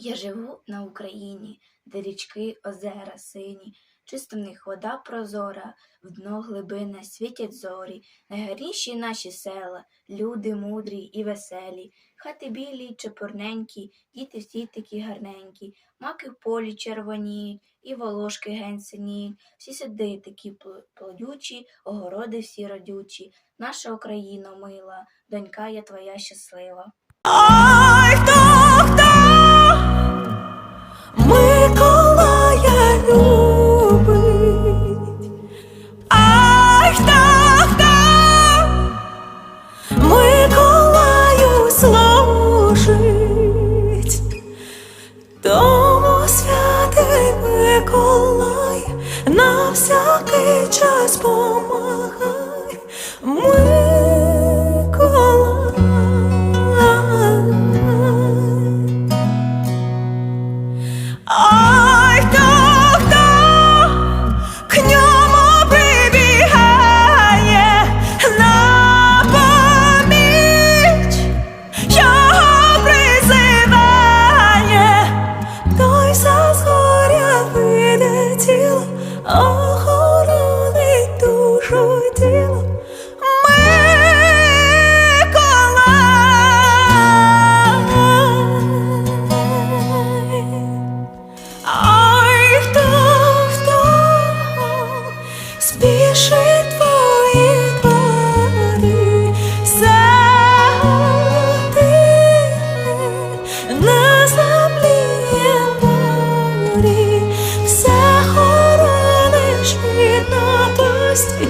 живу на Україні, де річки, озера сині, чиста в них вода прозора, в дно глибине світять зорі, найгарніші наші села, люди мудрі і веселі, хати білі, чепурненькі, діти всі такі гарненькі, маки в полі червоніють, і волошки гень синіють, всі сади такі плодючі, огороди всі родючі, наша Україно мила, донька я твоя щаслива. О, всякий час помагай. ми. захорониш від натості.